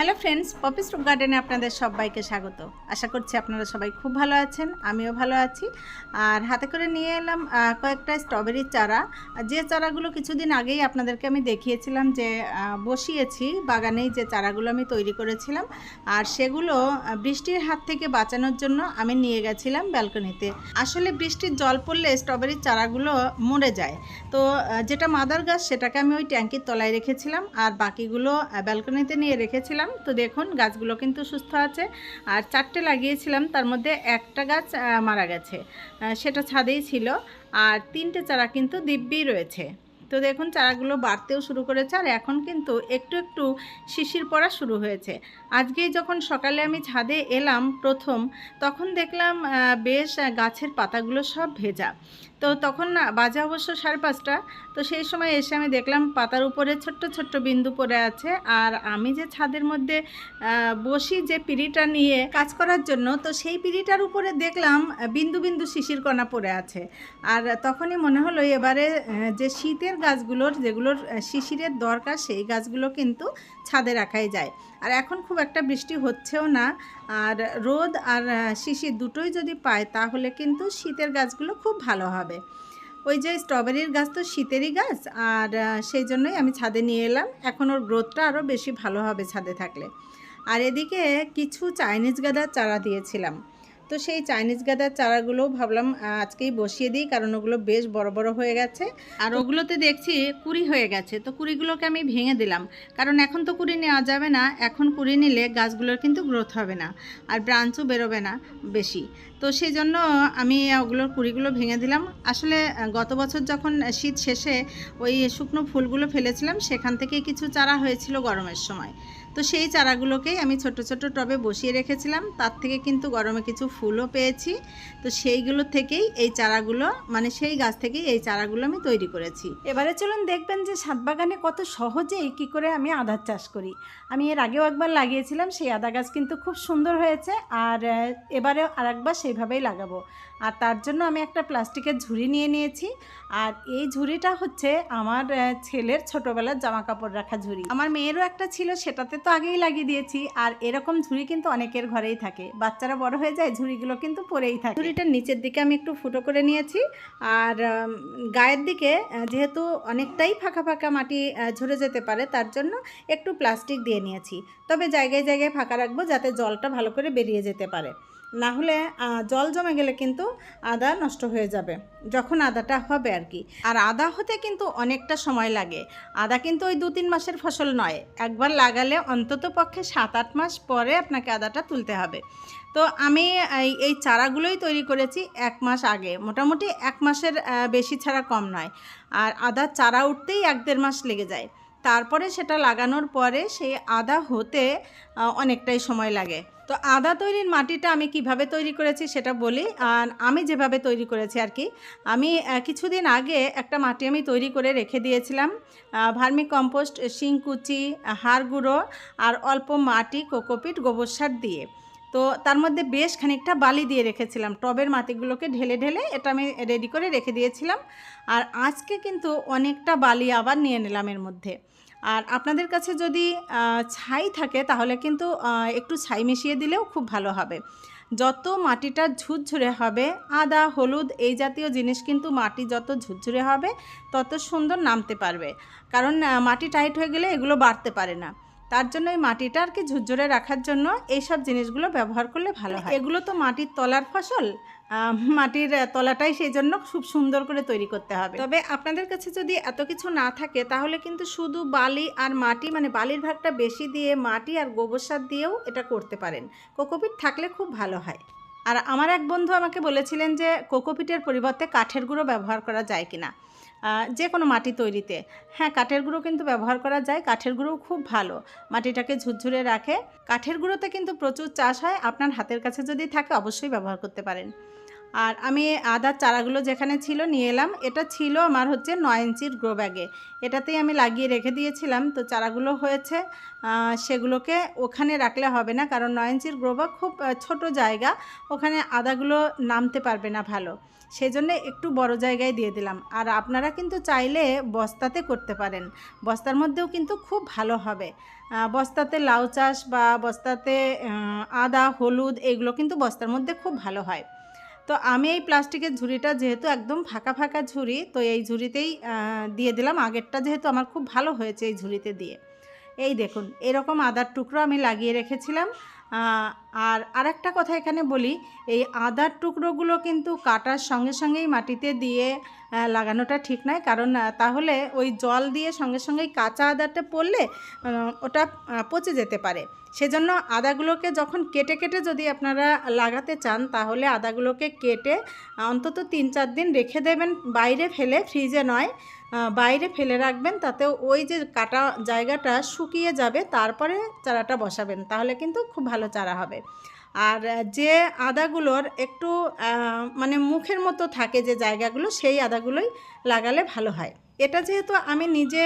Hello friends, poppy stroke গার্ডেনে আপনাদের সবাইকে স্বাগত। আশা করছি আপনারা সবাই খুব ভালো আছেন, আমিও ভালো আছি। আর হাতে করে নিয়ে এলাম কয়েকটা স্ট্রবেরির চারা। যে চারাগুলো কিছুদিন আগেই আপনাদেরকে আমি দেখিয়েছিলাম যে বসিয়েছি, বাগানেই যে চারাগুলো আমি তৈরি করেছিলাম। আর সেগুলো বৃষ্টির হাত থেকে বাঁচানোর জন্য আমি নিয়ে গেছিলাম ব্যালকনিতে। আসলে বৃষ্টির জল পড়লে স্ট্রবেরির চারাগুলো মরে যায়। তো যেটা মাদার গাছ, সেটাকে আমি ওই ট্যাঙ্কির তলায় রেখেছিলাম। আর বাকিগুলো ব্যালকনিতে নিয়ে রেখেছিলাম। তো দেখুন, গাছগুলো কিন্তু সুস্থ আছে। আর চারটে লাগিয়েছিলাম, তার মধ্যে একটা গাছ মারা গেছে। সেটা ছাদেই ছিল। আর তিনটে চারা কিন্তু দিব্যি রয়েছে। তো দেখুন, চারাগুলো বাড়তেও শুরু করেছে। আর এখন কিন্তু একটু একটু শিশির পড়া শুরু হয়েছে। আজকেই যখন সকালে আমি ছাদে এলাম প্রথম, তখন দেখলাম বেশ গাছের পাতাগুলো সব ভেজা। তো তখন না বাজে অবশ্য সাড়ে পাঁচটা। তো সেই সময় এসে আমি দেখলাম পাতার উপরে ছোট্ট ছোট্ট বিন্দু পড়ে আছে। আর আমি যে ছাদের মধ্যে বসি যে পিড়িটা নিয়ে কাজ করার জন্য, তো সেই পিড়িটার উপরে দেখলাম বিন্দু বিন্দু শিশির কণা পড়ে আছে। আর তখনই মনে হলো এবারে যে শীতের গাছগুলোর, যেগুলোর শিশিরের দরকার, সেই গাছগুলো কিন্তু ছাদে রাখাই যায়। আর এখন খুব একটা বৃষ্টি হচ্ছেও না। আর রোদ আর শিশির দুটোই যদি পায় তাহলে কিন্তু শীতের গাছগুলো খুব ভালো হবে। ওই যে স্ট্রবেরির গাছ তো শীতেরই গাছ আর সেই জন্যই আমি ছাদে নিয়ে এলাম। এখন ওর গ্রোথটা আরও বেশি ভালো হবে ছাদে থাকলে। আর এদিকে কিছু চাইনিজ গাঁদার চারা দিয়েছিলাম। তো সেই চাইনিজ গাঁদার চারাগুলোও ভাবলাম আজকেই বসিয়ে দিই, কারণ ওগুলো বেশ বড় বড় হয়ে গেছে। আর ওগুলোতে দেখছি কুড়ি হয়ে গেছে, তো কুড়িগুলোকে আমি ভেঙে দিলাম। কারণ এখন তো কুড়ি নেওয়া যাবে না, এখন কুড়ি নিলে গাছগুলোর কিন্তু গ্রোথ হবে না, আর ব্রাঞ্চও বেরোবে না বেশি। তো সেই জন্য আমি ওগুলোর কুড়িগুলো ভেঙে দিলাম। আসলে গত বছর যখন শীত শেষে ওই শুকনো ফুলগুলো ফেলেছিলাম, সেখান থেকে কিছু চারা হয়েছিল গরমের সময়। তো সেই চারাগুলোকেই আমি ছোট ছোট টবে বসিয়ে রেখেছিলাম। তার থেকে কিন্তু গরমে কিছু ফুলও পেয়েছি। তো সেইগুলো থেকেই এই চারাগুলো মানে সেই গাছ থেকেই এই চারাগুলো আমি তৈরি করেছি। এবারে চলুন দেখবেন যে ছাদ বাগানে কত সহজেই কি করে আমি আদার চাষ করি। আমি এর আগেও একবার লাগিয়েছিলাম সেই আদা গাছ কিন্তু খুব সুন্দর হয়েছে। আর আহ, এবারেও আরেকবার সেইভাবেই লাগাবো। আর তার জন্য আমি একটা প্লাস্টিকের ঝুড়ি নিয়ে নিয়েছি। আর এই ঝুড়িটা হচ্ছে আমার ছেলের ছোটোবেলার জামা কাপড় রাখা ঝুড়ি। আমার মেয়েরও একটা ছিল, সেটাতে তো আগেই লাগিয়ে দিয়েছি। আর এরকম ঝুড়ি কিন্তু অনেকের ঘরেই থাকে। বাচ্চারা বড় হয়ে যায়, ঝুড়িগুলো কিন্তু পরেই থাকে। ঝুড়িটার নিচের দিকে আমি একটু ফুটো করে নিয়েছি। আর গায়ের দিকে যেহেতু অনেকটাই ফাঁকা ফাঁকা মাটি ঝরে যেতে পারে, তার জন্য একটু প্লাস্টিক দিয়ে নিয়েছি। তবে জায়গায় জায়গায় ফাঁকা রাখব যাতে জলটা ভালো করে বেরিয়ে যেতে পারে। না হলে জল জমে গেলে কিন্তু আদা নষ্ট হয়ে যাবে, যখন আদাটা হবে আর কি। আর আদা হতে কিন্তু অনেকটা সময় লাগে। আদা কিন্তু ওই দু তিন মাসের ফসল নয়, একবার লাগালে অন্তত পক্ষে সাত আট মাস পরে আপনাকে আদাটা তুলতে হবে। তো আমি এই- চারাগুলোই তৈরি করেছি এক মাস আগে, মোটামুটি এক মাসের বেশি ছাড়া কম নয়। আর আদার চারা উঠতেই এক দেড় মাস লেগে যায়। তারপরে সেটা লাগানোর পরে সেই আদা হতে অনেকটাই সময় লাগে। তো আদা তৈরির মাটিটা আমি কীভাবে তৈরি করেছি সেটা বলি। আর আমি যেভাবে তৈরি করেছি আর কি, আমি কিছুদিন আগে একটা মাটি আমি তৈরি করে রেখে দিয়েছিলাম ভার্মি কম্পোস্ট, শিংকুচি, হাড় গুঁড়ো আর অল্প মাটি কোকোপিট গোবর সার দিয়ে। তো তার মধ্যে বেশ খানিকটা বালি দিয়ে রেখেছিলাম, টবের মাটিগুলোকে ঢেলে ঢেলে এটা আমি রেডি করে রেখে দিয়েছিলাম। আর আজকে কিন্তু অনেকটা বালি আবার নিয়ে নিলাম এর মধ্যে। আর আপনাদের কাছে যদি ছাই থাকে তাহলে কিন্তু একটু ছাই মিশিয়ে দিলেও খুব ভালো হবে। যত মাটিটা ঝুরঝুরে হবে, আদা, হলুদ এই জাতীয় জিনিস কিন্তু মাটি যত ঝুরঝুরে হবে, তত সুন্দর নামতে পারবে। কারণ মাটি টাইট হয়ে গেলে এগুলো বাড়তে পারে না। তার জন্য এই মাটিটা আর কি ঝুরঝুরে রাখার জন্য এইসব জিনিসগুলো ব্যবহার করলে ভালো হয়। এগুলো তো মাটির তলার ফসল মাটির তলাটাই সেই জন্য খুব সুন্দর করে তৈরি করতে হবে। তবে আপনাদের কাছে যদি এত কিছু না থাকে, তাহলে কিন্তু শুধু বালি আর মাটি মানে বালির ভাগটা বেশি দিয়ে মাটি আর গোবর সার দিয়েও এটা করতে পারেন। কোকোপিট থাকলে খুব ভালো হয়। আর আমার এক বন্ধু আমাকে বলেছিলেন যে কোকোপিটের পরিবর্তে কাঠের গুঁড়ো ব্যবহার করা যায় কিনা। যে কোনো মাটি তৈরিতে। হ্যাঁ কাঠের গুঁড়ো কিন্তু ব্যবহার করা যায়। কাঠের গুঁড়ো খুব ভালো। মাটিটাকে ঝুরঝুরে রাখে। কাঠের গুঁড়োতে কিন্তু প্রচুর চাষ হয়। আপনার হাতের কাছে যদি থাকে, অবশ্যই ব্যবহার করতে পারেন। আর আমি আদার চারাগুলো যেখানে ছিল নিয়ে এলাম। এটা ছিল আমার হচ্ছে নয় ইঞ্চির গ্রো ব্যাগে এটাতেই আমি লাগিয়ে রেখে দিয়েছিলাম। তো চারাগুলো হয়েছে। সেগুলোকে ওখানে রাখলে হবে না। কারণ নয় ইঞ্চির গ্রো ব্যাগ খুব ছোট জায়গা। ওখানে আদাগুলো নামতে পারবে না ভালো। সেজন্য একটু বড় জায়গায় দিয়ে দিলাম। আর আপনারা কিন্তু চাইলে বস্তাতে করতে পারেন। বস্তার মধ্যেও কিন্তু খুব ভালো হবে। বস্তাতে লাউ চাষ বা বস্তাতে আদা, হলুদ এগুলো কিন্তু বস্তার মধ্যে খুব ভালো হয়। তো আমি এই প্লাস্টিকের ঝুড়িটা যেহেতু একদম ফাঁকা ফাঁকা ঝুড়ি, তো এই ঝুড়িতেই দিয়ে দিলাম। আগেরটা যেহেতু আমার খুব ভালো হয়েছে এই ঝুড়িতে দিয়ে। এই দেখুন, এরকম আদার টুকরো আমি লাগিয়ে রেখেছিলাম। আর আরেকটা কথা এখানে বলি, এই আদার টুকরোগুলো কিন্তু কাটার সঙ্গে সঙ্গেই মাটিতে দিয়ে লাগানোটা ঠিক নয়। কারণ তাহলে ওই জল দিয়ে সঙ্গে সঙ্গেই কাঁচা আদাটা পড়লে ওটা পচে যেতে পারে। সেজন্য আদাগুলোকে যখন কেটে কেটে যদি আপনারা লাগাতে চান, তাহলে আদাগুলোকে কেটে অন্তত তিন চার দিন রেখে দেবেন। বাইরে ফেলে, ফ্রিজে নয় বাইরে ফেলে রাখবেন। তাতে ওই যে কাটা জায়গাটা শুকিয়ে যাবে, তারপরে চারাটা বসাবেন। তাহলে কিন্তু খুব ভালো চারা হবে। আর যে আদাগুলোর একটু মানে মুখের মতো থাকে যে জায়গাগুলো, সেই আদাগুলোই লাগালে ভালো হয়। এটা যেহেতু আমি নিজে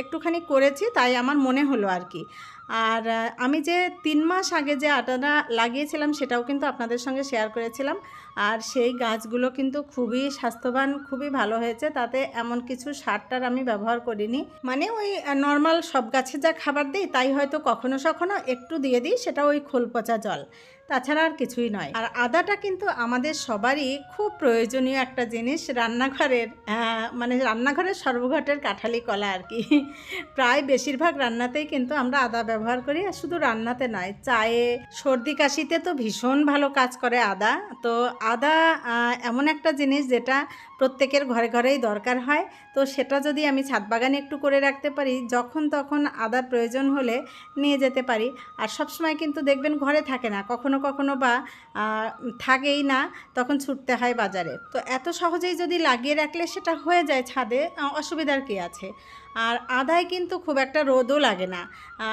একটুখানি করেছি, তাই আমার মনে হলো আর কি। আর আমি যে তিন মাস আগে যে আটাটা লাগিয়েছিলাম সেটাও কিন্তু আপনাদের সঙ্গে শেয়ার করেছিলাম। আর সেই গাছগুলো কিন্তু খুবই স্বাস্থ্যবান, খুবই ভালো হয়েছে। তাতে এমন কিছু সারটার আমি ব্যবহার করিনি। মানে ওই নর্মাল সব গাছে যা খাবার দিই, তাই হয়তো কখনো সখনো একটু দিয়ে দিই, সেটা ওই খোল পচা জল। তাছাড়া আর কিছুই নয়। আর আদাটা কিন্তু আমাদের সবারই খুব প্রয়োজনীয় একটা জিনিস রান্নাঘরের মানে রান্নাঘরের সর্বঘটের কাঠালি কলা আর কি। প্রায় বেশিরভাগ রান্নাতেই কিন্তু আমরা আদা ব্যবহার করি, আর শুধু রান্নাতে নয়, চায়ে, সর্দি কাশিতে তো ভীষণ ভালো কাজ করে আদা। তো আদা এমন একটা জিনিস যেটা প্রত্যেকের ঘরে ঘরেই দরকার হয়। তো সেটা যদি আমি ছাদ বাগানে একটু করে রাখতে পারি, যখন তখন আদার প্রয়োজন হলে নিয়ে যেতে পারি। আর সব সময় কিন্তু দেখবেন ঘরে থাকে না, কখনো কখনো বা থাকেই না, তখন ছুটতে হয় বাজারে। তো এত সহজেই যদি লাগিয়ে রাখলে সেটা হয়ে যায় ছাদে অসুবিধার কী আছে? আর আদায় কিন্তু খুব একটা রোদও লাগে না।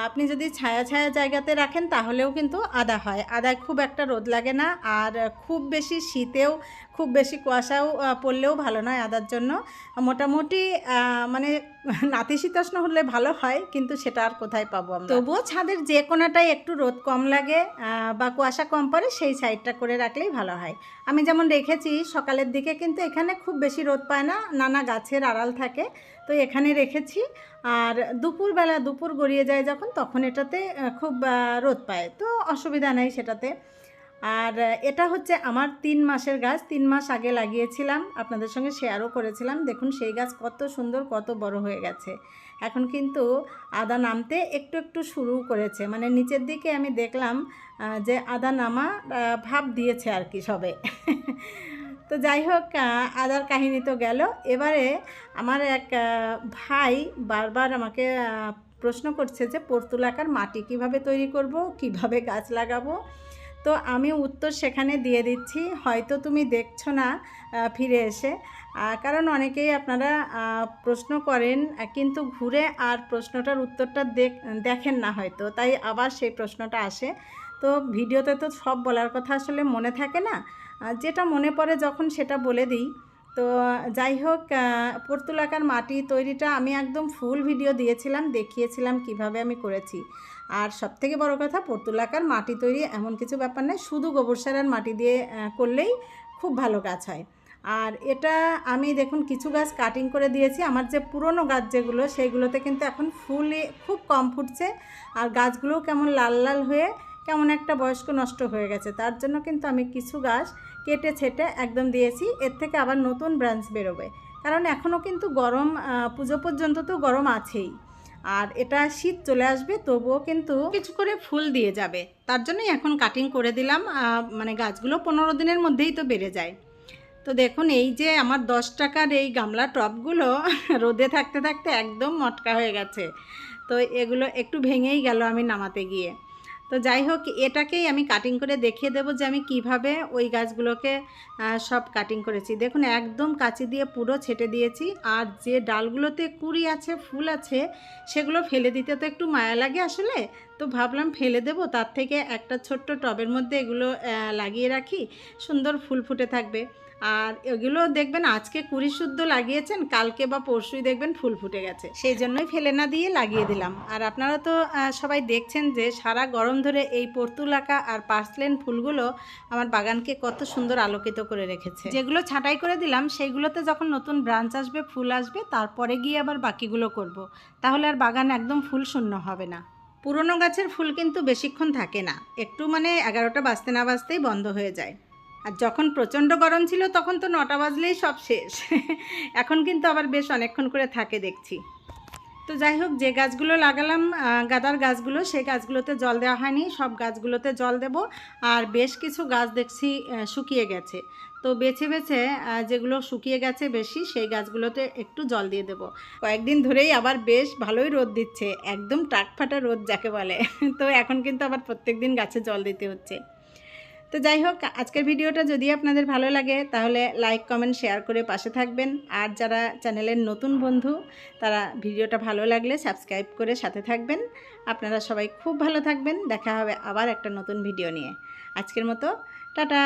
আপনি যদি ছায়া ছায়া জায়গাতে রাখেন তাহলেও কিন্তু আদা হয়। আদায় খুব একটা রোদ লাগে না আর খুব বেশি শীতেও, খুব বেশি কুয়াশাও পড়লেও ভালো নয় আদার জন্য। মোটামুটি মানে নাতিশীতোষ্ণ হলে ভালো হয়, কিন্তু সেটা আর কোথায় পাবো আমরা? তবুও ছাদের যে কোনাটাই একটু রোদ কম লাগে বা কুয়াশা কম পড়ে সেই সাইডটা করে রাখলেই ভালো হয়। আমি যেমন রেখেছি, সকালের দিকে কিন্তু এখানে খুব বেশি রোদ পায় না, নানা গাছের আড়াল থাকে। তো এখানে রেখেছি। আর দুপুরবেলা দুপুর গড়িয়ে যায় যখন, তখন এটাতে খুব রোদ পায়। তো অসুবিধা নেই সেটাতে। আর এটা হচ্ছে আমার তিন মাসের গাছ। তিন মাস আগে লাগিয়েছিলাম। আপনাদের সঙ্গে শেয়ারও করেছিলাম। দেখুন সেই গাছ কত সুন্দর, কত বড় হয়ে গেছে। এখন কিন্তু আদা নামতে একটু একটু শুরু করেছে। মানে নিচের দিকে আমি দেখলাম যে আদা নামা ভাব দিয়েছে আর কি সবে। তো যাই হোক আদার কাহিনী তো গেল। এবারে আমার এক ভাই বারবার আমাকে প্রশ্ন করছে যে, পর্তুলাকার মাটি কীভাবে তৈরি করব? কীভাবে গাছ লাগাবো? তো আমি উত্তর সেখানে দিয়ে দিচ্ছি, হয়তো তুমি দেখছ না ফিরে এসে। কারণ অনেকেই আপনারা প্রশ্ন করেন কিন্তু ঘুরে আর প্রশ্নটার উত্তরটা দেখ, দেখেন না হয়তো, তাই আবার সেই প্রশ্নটা আসে। তো ভিডিওতে তো সব বলার কথা আসলে মনে থাকে না। যেটা মনে পড়ে যখন সেটা বলে দিই। তো যাই হোক পর্তুলাকার মাটি তৈরিটা আমি একদম ফুল ভিডিও দিয়েছিলাম, দেখিয়েছিলাম কীভাবে আমি করেছি। আর সবথেকে বড় কথা, পর্তুলাকার মাটি তৈরি এমন কিছু ব্যাপার নয়, শুধু গোবর সার আর মাটি দিয়ে করলেই খুব ভালো গাছ হয়। আর এটা আমি দেখুন, কিছু গাছ কাটিং করে দিয়েছি, আমার যে পুরনো গাছ যেগুলো, সেইগুলোতে কিন্তু এখন ফুলে খুব কম ফুটছে। আর গাছগুলোও কেমন লাল লাল হয়ে কেমন একটা বয়স্ক নষ্ট হয়ে গেছে। তার জন্য কিন্তু আমি কিছু গাছ কেটে ছেটে একদম দিয়েছি। এর থেকে আবার নতুন ব্রাঞ্চ বেরোবে। কারণ এখনও কিন্তু গরম পুজো পর্যন্ত তো গরম আছেই। আর এটা শীত চলে আসবে, তবুও কিন্তু কিছু করে ফুল দিয়ে যাবে। তার জন্যই এখন কাটিং করে দিলাম। মানে গাছগুলো পনেরো দিনের মধ্যেই তো বেড়ে যায়। তো দেখুন, এই যে আমার দশ টাকার এই গামলা টপগুলো রোদে থাকতে থাকতে একদম মটকা হয়ে গেছে। তো এগুলো একটু ভেঙেই গেল আমি নামাতে গিয়ে। তো যাই হোক, এটাকেই আমি কাটিং করে দেখিয়ে দেবো যে আমি কীভাবে ওই গাছগুলোকে সব কাটিং করেছি। দেখুন, একদম কাঁচি দিয়ে পুরো ছেটে দিয়েছি। আর যে ডালগুলোতে কুড়ি আছে, ফুল আছে, সেগুলো ফেলে দিতে তো একটু মায়া লাগে আসলে। তো ভাবলাম ফেলে দেবো, তার থেকে একটা ছোট্ট টবের মধ্যে এগুলো লাগিয়ে রাখি। সুন্দর ফুল ফুটে থাকবে। আর এগুলো দেখবেন আজকে কুড়ি শুদ্ধ লাগিয়েছেন, কালকে বা পরশুই দেখবেন ফুল ফুটে গেছে। সেই জন্যই ফেলে না দিয়ে লাগিয়ে দিলাম। আর আপনারা তো সবাই দেখছেন যে সারা গরম ধরে এই পর্তুলাকা আর পার্সলেন ফুলগুলো আমার বাগানকে কত সুন্দর আলোকিত করে রেখেছে। যেগুলো ছাঁটাই করে দিলাম, সেইগুলোতে যখন নতুন ব্রাঞ্চ আসবে, ফুল আসবে, তারপরে গিয়ে আবার বাকিগুলো করব। তাহলে আর বাগান একদম ফুল শূন্য হবে না। পুরনো গাছের ফুল কিন্তু বেশিক্ষণ থাকে না। একটু মানে এগারোটা বাজতে না বাজতেই বন্ধ হয়ে যায়। আর যখন প্রচণ্ড গরম ছিল, তখন তো নটা বাজলেই সব শেষ। এখন কিন্তু আবার বেশ অনেকক্ষণ করে থাকে দেখছি। তো যাই হোক, যে গাছগুলো লাগালাম গাদার গাছগুলো, সেই গাছগুলোতে জল দেওয়া হয়নি। সব গাছগুলোতে জল দেব। আর বেশ কিছু গাছ দেখছি শুকিয়ে গেছে। তো বেছে বেছে যেগুলো শুকিয়ে গেছে বেশি, সেই গাছগুলোতে একটু জল দিয়ে দেব। কয়েকদিন ধরেই আবার বেশ ভালোই রোদ দিচ্ছে। একদম টাকফাটা রোদ, যাকে বলে। তো এখন কিন্তু আবার প্রত্যেক দিন গাছে জল দিতে হচ্ছে। তো যাই হোক, আজকের ভিডিওটা যদি আপনাদের ভালো লাগে, তাহলে লাইক কমেন্ট শেয়ার করে পাশে থাকবেন। আর যারা চ্যানেলের নতুন বন্ধু, তারা ভিডিওটা ভালো লাগলে সাবস্ক্রাইব করে সাথে থাকবেন। আপনারা সবাই খুব ভালো থাকবেন। দেখা হবে আবার একটা নতুন ভিডিও নিয়ে। আজকের মতো, টাটা!